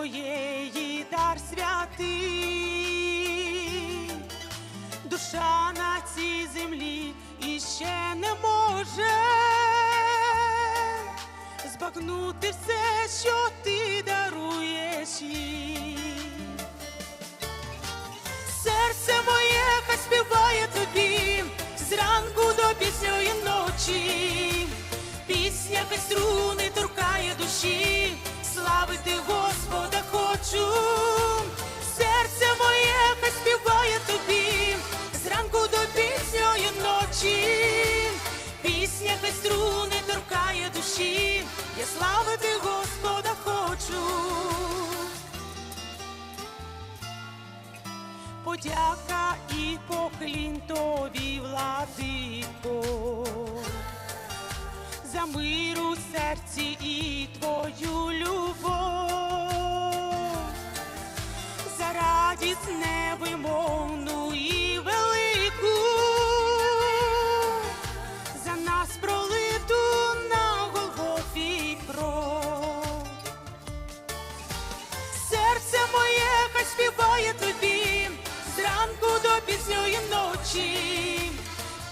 Твоєї дар святий, душа на цій землі іще не може збагнути все, що ти даруєш їй. Серце моє хай співає тобі зранку до пізньої ночі. Пісня хай струни торкає душі, славити Господа душі, я славити Господа хочу. подяка і поклін тобі, владико, за мир у серці і твою ночі.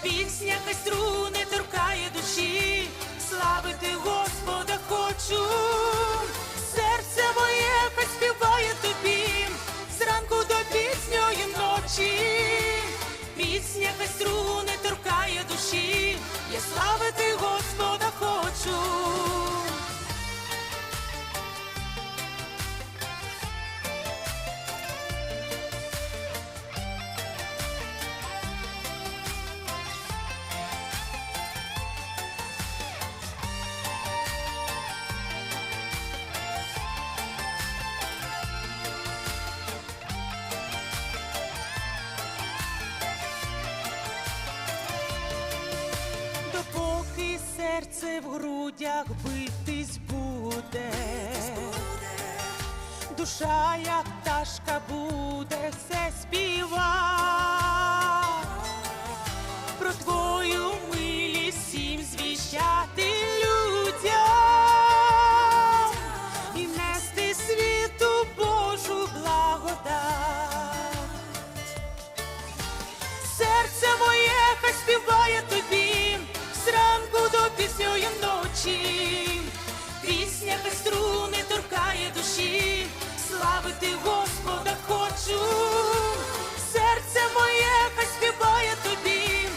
Пісня хай струни торкає душі, славити Господа хочу. Серце моє хай співає тобі зранку до пізньої ночі. Пісня хай струни торкає душі, я славити Господа хочу. Серце в грудях битись буде, душа, як пташка буде все співа, про струни торкає душі, славити Господа хочу. Серце моє хай співає тобі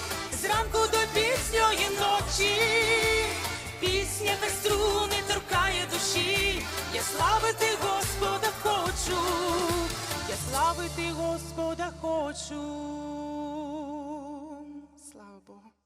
зранку до пізньої ночі. Пісня хай струни торкає душі, я славити Господа хочу, я славити Господа хочу. Слава Богу.